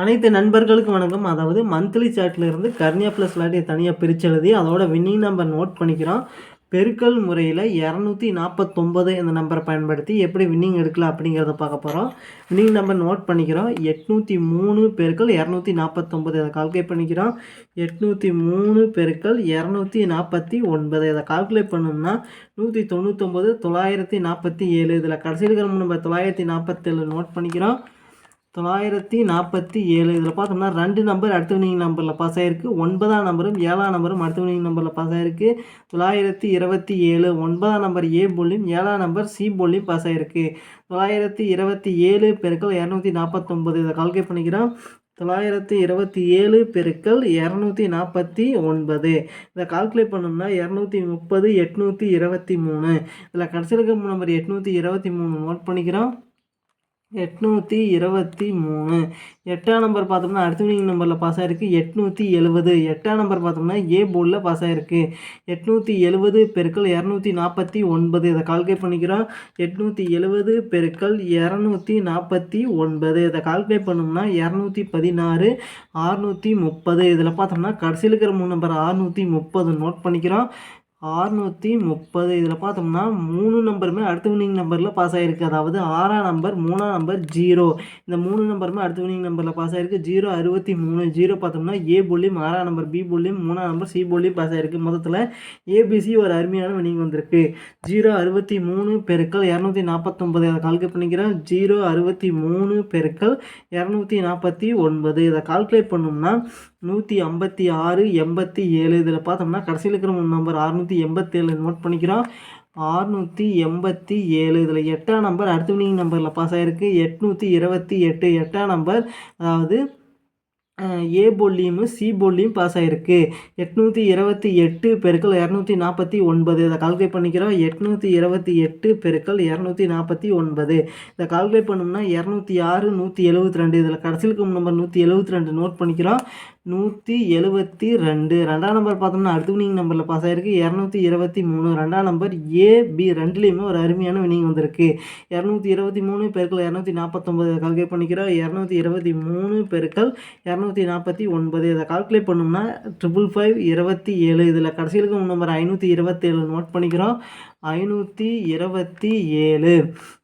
அனைத்து நண்பர்களுக்கும் வணக்கம். அதாவது மந்த்லி சார்ட்ல இருந்து கர்னியா ப்ளஸ் லாட்டியை தனியாக பிரிச்செழுதி அதோட வின்னிங் நம்பர் நோட் பண்ணிக்கிறோம். பெருக்கல் முறையில் இரநூத்தி நாற்பத்தொம்பது இந்த நம்பரை பயன்படுத்தி எப்படி வின்னிங் எடுக்கலாம் அப்படிங்கிறத பார்க்க போகிறோம் வின்னிங் நம்பர் நோட் பண்ணிக்கிறோம். எட்நூற்றி மூணு பெருக்கள் இரநூத்தி நாற்பத்தொம்பது இதை கால்குலேட் பண்ணிக்கிறோம். எட்நூற்றி மூணு பெருக்கள் இரநூத்தி நாற்பத்தி ஒன்பது இதை கால்குலேட் பண்ணோம்னா நூற்றி தொண்ணூத்தொம்பது தொள்ளாயிரத்தி நாற்பத்தி ஏழு இதில் கடைசியில் இருக்கிற நம்பர் தொள்ளாயிரத்தி நாற்பத்தேழு நோட் பண்ணிக்கிறோம். தொள்ளாயிரத்தி நாற்பத்தி ஏழு. இதில் பார்த்தோம்னா ரெண்டு நம்பர் அடுத்த வினிங் நம்பரில் பாஸ் ஆகிருக்கு ஒன்பதாம் நம்பரும் ஏழாம் நம்பரும் அடுத்த வினிங் நம்பரில் பாஸ் ஆகிருக்கு தொள்ளாயிரத்தி இருபத்தி ஏழு ஒன்பதாம் நம்பர் ஏ போலியும் ஏழாம் நம்பர் சி போலியும் பாஸ் ஆகிருக்கு தொள்ளாயிரத்தி இருபத்தி ஏழு பெருக்கள் இரநூத்தி நாற்பத்தொம்பது இதை கால்குலேட் பண்ணிக்கிறோம். தொள்ளாயிரத்தி இருபத்தி ஏழு பெருக்கள் இரநூத்தி நாற்பத்தி ஒன்பது. இதை கால்குலேட் பண்ணோம்னா இரநூத்தி முப்பது எட்நூற்றி இருபத்தி மூணு. இதில் கடைசியில் இருக்க நம்பர் எட்நூற்றி இருபத்தி மூணு நோட் பண்ணிக்கிறோம். எட்நூற்றி இருபத்தி மூணு. எட்டாம் நம்பர் பார்த்தோம்னா அடுத்த வினிங் நம்பரில் பாஸ் ஆகிருக்கு எட்நூற்றி எழுபது எட்டாம் நம்பர் பார்த்தோம்னா ஏ போர்டில் பாஸ் ஆகிருக்கு எட்நூற்றி எழுபது பெருக்கள் இரநூத்தி நாற்பத்தி ஒன்பது. இதை கால்குலேட் பண்ணிக்கிறோம். எட்நூற்றி எழுபது பெருக்கள் இரநூத்தி நாற்பத்தி ஒன்பது. இதை கால்குலேட் பண்ணோம்னா இரநூத்தி பதினாறு ஆறுநூற்றி முப்பது. இதில் பார்த்தோம்னா கடைசியில் இருக்கிற மூணு நம்பர் ஆறுநூற்றி முப்பது நோட் பண்ணிக்கிறோம். ஆறுநூற்றி முப்பது. இதில் பார்த்தோம்னா மூணு நம்பருமே அடுத்த வினிங் நம்பரில் பாஸ் ஆகிருக்கு அதாவது ஆறாம் நம்பர் மூணாம் நம்பர் ஜீரோ இந்த மூணு நம்பருமே அடுத்த வினிங் நம்பரில் பாஸ் ஆகிருக்கு ஜீரோ அறுபத்தி மூணு. ஜீரோ பார்த்தோம்னா ஏ புள்ளியும் ஆறாம் நம்பர் பி புள்ளியும் மூணாம் நம்பர் சி புள்ளியும் பாஸ் ஆகிருக்கு மொத்தத்தில் ஏபிசி ஒரு அருமையான வினிங் வந்திருக்கு. ஜீரோ அறுபத்தி மூணு பெருக்கள் இரநூத்தி நாற்பத்தொம்பது அதை கால்குலேட் பண்ணிக்கிறேன். ஜீரோ அறுபத்தி மூணு பெருக்கள் இரநூத்தி நாற்பத்தி ஒன்பது. இதை கால்குலேட் பண்ணோம்னா நூற்றி ஐம்பத்தி ஆறு எண்பத்தி ஏழு. இதில் பார்த்தோம்னா கடைசியில் இருக்கிற மூணு நம்பர் அறுநூற்றி எண்பத்தேழு நோட் பண்ணிக்கிறோம். ஆறுநூற்றி எண்பத்தி ஏழு இதில் எட்டாம் நம்பர் அடுத்த வினிங் நம்பரில் பாஸ் ஆகிருக்கு எட்நூற்றி இருபத்தி எட்டு எட்டாம் நம்பர் அதாவது ஏ போல்லியும் சி போல்லியும் பாஸ் ஆகிருக்கு எட்நூற்றி இருபத்தி எட்டு பெருக்கள் இரநூத்தி நாற்பத்தி ஒன்பது இதை கால்குலேட் பண்ணிக்கிறோம். எட்நூற்றி இருபத்தி எட்டு பெருக்கள் இரநூத்தி நாற்பத்தி ஒன்பது. இதை கால்குலேட் பண்ணோம்னா இரநூத்தி ஆறு நூற்றி எழுபத்தி ரெண்டு இதில் கடைசியில் நம்பர் நூற்றி எழுபத்தி ரெண்டு நோட் பண்ணிக்கிறோம். நூற்றி எழுபத்தி ரெண்டு. ரெண்டாம் நம்பர் பார்த்தோம்னா அடுத்த வினிங் நம்பரில் பாஸ் ஆகிருக்கு இரநூத்தி இருபத்தி மூணு. ரெண்டாம் நம்பர் ஏ பி ரெண்டுலேயுமே ஒரு அருமையான வினிங் வந்திருக்கு. இரநூத்தி இருபத்தி மூணு பெருக்கள் இரநூத்தி நாற்பத்தொம்பது கால்குலேட் பண்ணிக்கிறோம். இரநூத்தி இருபத்தி மூணு பெருக்கள் இரநூத்தி நாற்பத்தி ஒன்பது. இதை கால்குலேட் பண்ணோம்னா ட்ரிபிள் ஃபைவ் இருபத்தி ஏழு. இதில் கடைசியில் நம்பர் ஐநூற்றி இருபத்தேழு நோட் பண்ணிக்கிறோம். ஐநூற்றி இருபத்தி ஏழு.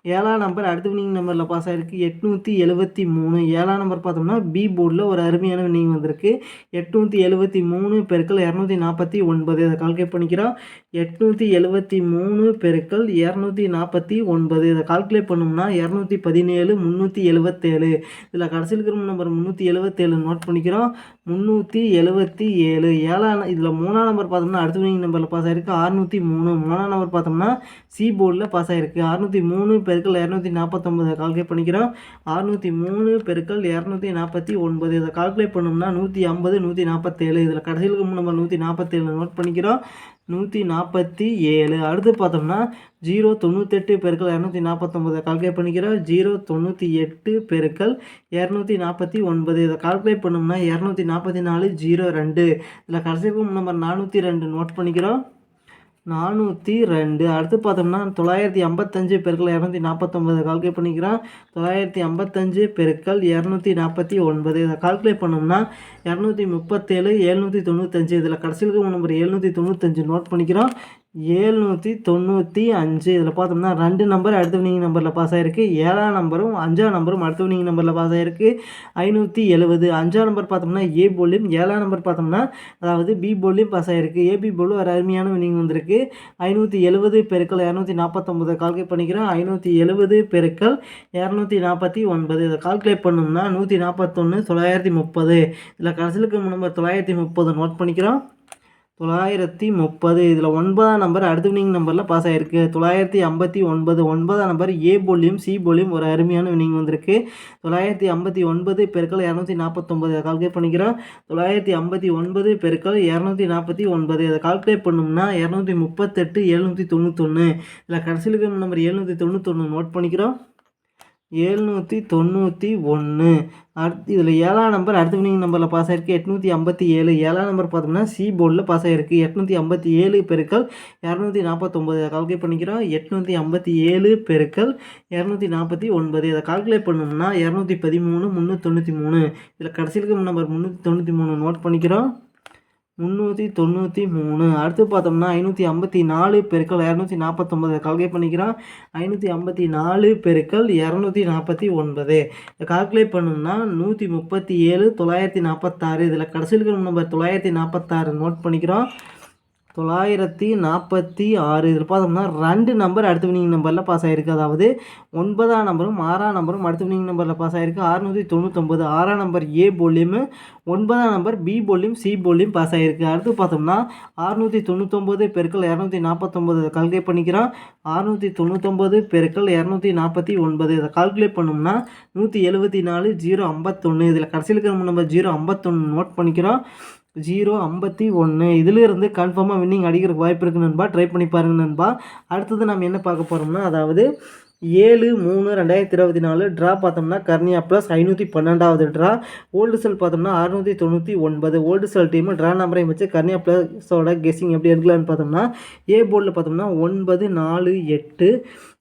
ஏழாம் நம்பர் அடுத்த வினிங் நம்பரில் பாஸ் ஆகிருக்கு எட்நூற்றி எழுபத்தி மூணு. ஏழாம் நம்பர் பார்த்தோம்னா பி போர்டில் ஒரு அருமையான வினிங் வந்திருக்கு. எட்நூற்றி எழுபத்தி மூணு பெருக்கள் இரநூத்தி நாற்பத்தி ஒன்பது. அதை கால்குலேட் பண்ணிக்கிறோம். எட்நூற்றி எழுபத்தி மூணு பெருக்கள் இரநூத்தி நாற்பத்தி ஒன்பது. இதை கால்குலேட் பண்ணோம்னா இரநூத்தி பதினேழு முந்நூற்றி எழுபத்தேழு இதில் கடைசியில் இருக்கிற நம்பர் முந்நூற்றி எழுபத்தேழு நோட் பண்ணிக்கிறோம். முந்நூற்றி எழுபத்தி ஏழு. ஏழாம் இதில் மூணாம் நம்பர் பார்த்தோம்னா அடுத்த வினிங் நம்பரில் பாஸ் ஆகிருக்கு அறுநூற்றி மூணு. மூணாம் நம்பர் பார்த்தோம்னா சி போர்டில் பாஸ் ஆகிருக்கு அறுநூற்றி மூணு பெருக்கள் இரநூத்தி நாற்பத்தொம்பது கால்குலேட் பண்ணிக்கிறோம். அறுநூற்றி மூணு பெருக்கள் இரநூத்தி நாற்பத்தி ஒன்பது இதை கால்குலேட் பண்ணோம்னா நூற்றி ஐம்பது நூற்றி நாற்பத்தேழு. இதில் கடைசியில் நம்பர் நூற்றி நாற்பத்தேழு நோட் பண்ணிக்கிறோம். நூற்றி நாற்பத்தி ஏழு. அடுத்து பார்த்தோம்னா ஜீரோ தொண்ணூத்தெட்டு பெருக்கள் இரநூத்தி நாற்பத்தொம்பதை கால்குலேட் பண்ணிக்கிறோம். ஜீரோ தொண்ணூற்றி எட்டு பெருக்கள் இரநூத்தி நாற்பத்தி ஒன்பது இதை கால்குலேட் பண்ணோம்னா இரநூத்தி நாற்பத்தி நாலு ஜீரோ ரெண்டு. இதில் கடைசி நம்பர் நானூற்றி ரெண்டு நோட் பண்ணிக்கிறோம். நானூற்றி ரெண்டு. அடுத்து பார்த்தோம்னா தொள்ளாயிரத்தி ஐம்பத்தஞ்சு பெருக்கள் இரநூத்தி நாற்பத்தொம்பது கால்குலேட் பண்ணிக்கிறோம். தொள்ளாயிரத்தி ஐம்பத்தஞ்சு பெருக்கள் இரநூத்தி நாற்பத்தி ஒன்பது. இதை கால்குலேட் பண்ணோம்னா இரநூத்தி முப்பத்தேழு எழுநூற்றி தொண்ணூத்தஞ்சு. இதில் கடைசியில் நம்பர் எழுநூற்றி தொண்ணூத்தஞ்சு நோட் பண்ணிக்கிறோம். ஏழ்நூற்றி தொண்ணூற்றி அஞ்சு. இதில் பார்த்தோம்னா ரெண்டு நம்பர் அடுத்த வினிங் நம்பரில் பாஸ் ஆகிருக்கு ஏழாம் நம்பரும் அஞ்சாம் நம்பரும் அடுத்த வினிங் நம்பரில் பாஸ் ஆகிருக்கு ஐநூற்றி எழுபது அஞ்சாம் நம்பர் பார்த்தோம்னா ஏ போலியும் ஏழாம் நம்பர் பார்த்தோம்னா அதாவது பி போலியும் பாஸ் ஆகிருக்கு ஏபி போலும் ஒரு அருமையான வினிங் வந்திருக்கு. ஐநூற்றி எழுபது பெருக்கள் இரநூத்தி நாற்பத்தொம்பது கால்குலேட் பண்ணிக்கிறோம். ஐநூற்றி எழுபது பெருக்கள் இரநூத்தி நாற்பத்தி ஒன்பது. இதை கால்குலேட் பண்ணோம்னா நூற்றி நாற்பத்தொன்று தொள்ளாயிரத்தி முப்பது. இதில் கடைசிலுக்கு நம்பர் தொள்ளாயிரத்தி முப்பது நோட் பண்ணிக்கிறோம். தொள்ளாயிரத்தி முப்பது. இதில் ஒன்பதாம் நம்பர் அடுத்த வினிங் நம்பரில் பாஸ் ஆகிருக்கு தொள்ளாயிரத்தி ஐம்பத்தி ஒன்பது. ஒன்பதாம் நம்பர் ஏ போலியும் சி போலியும் ஒரு அருமையான வினிங் வந்திருக்கு. தொள்ளாயிரத்தி ஐம்பத்தி ஒன்பது பெருக்கள் இரநூத்தி நாற்பத்தொம்பது அதை கால்குலேட் பண்ணிக்கிறோம். தொள்ளாயிரத்தி ஐம்பத்தி ஒன்பது பெருக்கள் இரநூத்தி நாற்பத்தி ஒன்பது. அதை கால்குலேட் பண்ணோம்னா இரநூத்தி முப்பத்தெட்டு எழுநூற்றி தொண்ணூத்தொன்று இதில் கடைசியில் நம்பர் எழுநூற்றி தொண்ணூத்தொன்று நோட் பண்ணிக்கிறோம். எழுநூற்றி தொண்ணூற்றி ஒன்று அடுத்து இதில் ஏழாம் நம்பர் அடுத்த வினிங் நம்பரில் பாஸ் ஆகிருக்கு எட்நூற்றி ஐம்பத்தி ஏழு. ஏழாம் நம்பர் பார்த்தோம்னா சி போர்டில் பாஸ் ஆகிருக்கு எட்நூற்றி ஐம்பத்தி ஏழு பெருக்கள் இரநூத்தி நாற்பத்தொம்பது. இதை கால்குலேட் பண்ணிக்கிறோம். எட்நூற்றி ஐம்பத்தி ஏழு பெருக்கள் இரநூத்தி நாற்பத்தி ஒன்பது. இதை கால்குலேட் பண்ணோம்னா இரநூத்தி பதிமூணு முந்நூற்றி தொண்ணூற்றி மூணு. இதில் கடைசியில் நம்பர் முந்நூற்றி தொண்ணூற்றி மூணு நோட் பண்ணிக்கிறோம். முந்நூற்றி தொண்ணூற்றி மூணு. அடுத்து பார்த்தோம்னா ஐநூற்றி ஐம்பத்தி நாலு பெருக்கள் இரநூத்தி நாற்பத்தொம்பது கால்குலேட் பண்ணிக்கிறோம் ஐநூற்றி ஐம்பத்தி நாலு பெருக்கள் இரநூத்தி நாற்பத்தி ஒன்பது. கால்குலேட் பண்ணோம்னா நூற்றி முப்பத்தி ஏழு தொள்ளாயிரத்தி நாற்பத்தாறு இதில் கடைசியில் இருக்கிற நம்பர் தொள்ளாயிரத்தி நாற்பத்தாறு நோட் பண்ணிக்கிறோம். தொள்ளாயிரத்தி நாற்பத்தி ஆறு இதில் பார்த்தோம்னா ரெண்டு நம்பர் அடுத்த வினிங் நம்பரில் பாஸ் ஆகிருக்கு அதாவது ஒன்பதாம் நம்பரும் ஆறாம் நம்பரும் அடுத்த வினிங் நம்பரில் பாஸ் ஆகிருக்கு அறுநூற்றி தொண்ணூற்றொம்பது ஆறாம் நம்பர் ஏ போலியும் ஒன்பதாம் நம்பர் பி போலியும் சி போலியும் பாஸ் ஆகிருக்கு அடுத்து பார்த்தோம்னா அறுநூற்றி தொண்ணூற்றொம்பது பெருக்கள் இரநூத்தி நாற்பத்தொம்பது இதை கால்குலேட் பண்ணிக்கிறோம். அறுநூற்றி தொண்ணூற்றொம்பது பெருக்கள் இரநூத்தி நாற்பத்தி ஒன்பது இதை கால்குலேட் பண்ணோம்னா நூற்றி எழுபத்தி நாலு ஜீரோ ஐம்பத்தொன்று இதில் கடைசியில் இருக்கிற நம்பர் ஜீரோ ஐம்பத்தொன்று நோட் பண்ணிக்கிறோம். ஜீரோ ஐம்பத்தி ஒன்று. இதிலிருந்து கன்ஃபார்மாக வின்னிங் அடிக்கிறதுக்கு வாய்ப்பு இருக்குது நண்பா. ட்ரை பண்ணி பாருங்கள் நண்பா. அடுத்தது நம்ம என்ன பார்க்க போகிறோம்னா அதாவது ஏழு மூணு ரெண்டாயிரத்தி இருபத்தி நாலு ட்ரா பார்த்தோம்னா கர்னியா ப்ளஸ் ஐநூற்றி பன்னெண்டாவது ட்ரா ஓல்டு செல் பார்த்தோம்னா அறுநூற்றி தொண்ணூற்றி ஒன்பது. ஓல்டு செல் டீம் ட்ரா நம்பரையும் வச்சு கர்னியா ப்ளஸோட கெஸ்ஸிங் எப்படி எடுக்கலான்னு பார்த்தோம்னா ஏ போர்டில் பார்த்தோம்னா ஒன்பது நாலு எட்டு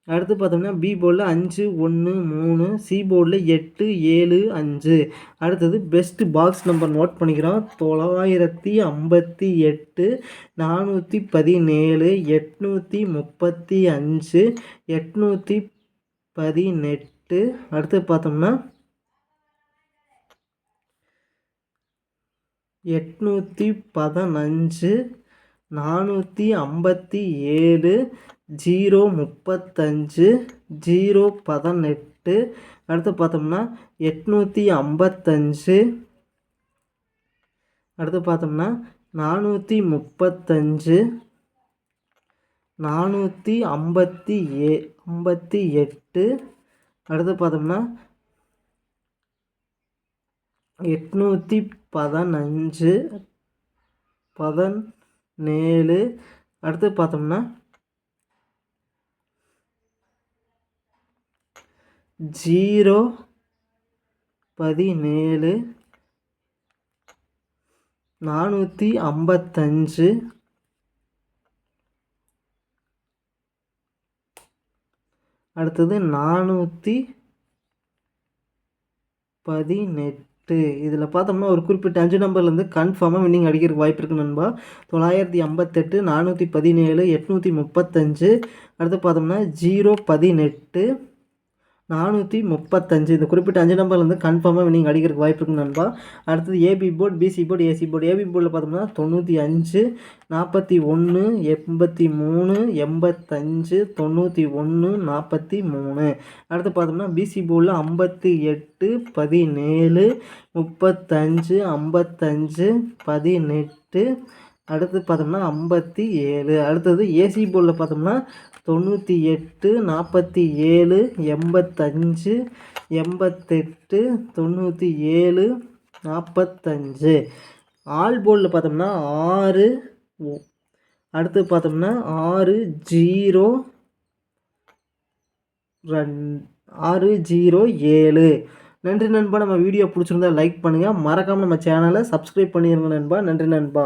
அடுத்து பார்த்தோம்னா பி போர்டில் அஞ்சு ஒன்று மூணு சி போர்டில் எட்டு ஏழு அஞ்சு. அடுத்தது பெஸ்ட்டு பாக்ஸ் நம்பர் நோட் பண்ணிக்கிறோம். தொள்ளாயிரத்தி ஐம்பத்தி எட்டு நானூற்றி பதினேழு எட்நூற்றி முப்பத்தி அஞ்சு எட்நூற்றி பதினெட்டு. அடுத்து பார்த்தோம்னா எட்நூற்றி பதினஞ்சு நானூற்றி ஐம்பத்தி ஏழு ஜீரோ முப்பத்தஞ்சு ஜீரோ பதினெட்டு அடுத்து பார்த்தோம்னா எட்நூற்றி ஐம்பத்தஞ்சு அடுத்து பார்த்தோம்னா நானூற்றி முப்பத்தஞ்சு நானூற்றி ஐம்பத்தி ஏ ஐம்பத்தி எட்டு அடுத்து பார்த்தோம்னா எட்நூற்றி பதினஞ்சு பதினேழு அடுத்து பார்த்தோம்னா ஜீரோ பதினேழு நானூற்றி ஐம்பத்தஞ்சு அடுத்தது நானூற்றி பதினெட்டு. இதில் பார்த்தோம்னா ஒரு குறிப்பிட்ட அஞ்சு நம்பர்லேருந்து கன்ஃபார்மாக வின்னிங் அடிக்கிறதுக்கு வாய்ப்பு இருக்குது நண்பா. தொள்ளாயிரத்தி ஐம்பத்தெட்டு நானூற்றி பதினேழு எட்நூற்றி முப்பத்தஞ்சு. அடுத்து பார்த்தோம்னா ஜீரோ பதினெட்டு. நானூற்றி முப்பத்தஞ்சு. இந்த குறிப்பிட்ட அஞ்சு நம்பர் வந்து கன்ஃபார்மாக நீங்கள் அடிக்கிறதுக்கு வாய்ப்பு இருக்குது நண்பா. அடுத்தது AB board BC board AC board AB போர்டில் பார்த்தோம்னா தொண்ணூற்றி அஞ்சு நாற்பத்தி ஒன்று எண்பத்தி மூணு எண்பத்தஞ்சு தொண்ணூற்றி ஒன்று நாற்பத்தி மூணு. அடுத்து பார்த்தோம்னா பிசி போர்டில் ஐம்பத்தி எட்டு பதினேழு முப்பத்தஞ்சு ஐம்பத்தஞ்சு பதினெட்டு அடுத்து பார்த்தோம்னா ஐம்பத்தி ஏழு. அடுத்தது ஏசி போர்டில் பார்த்தோம்னா தொண்ணூற்றி எட்டு நாற்பத்தி ஏழு எண்பத்தஞ்சு எண்பத்தெட்டு தொண்ணூற்றி ஏழு நாற்பத்தஞ்சு ஆல் போர்டில் பார்த்தோம்னா ஆறு அடுத்து பார்த்தோம்னா ஆறு ஜீரோ ரெண் ஆறு ஜீரோ ஏழு. நன்றி நண்பா. நம்ம வீடியோ பிடிச்சிருந்தா லைக் பண்ணுங்கள் மறக்காமல் நம்ம சேனலை சப்ஸ்கிரைப் பண்ணிடுங்க நண்பா. நன்றி நண்பா.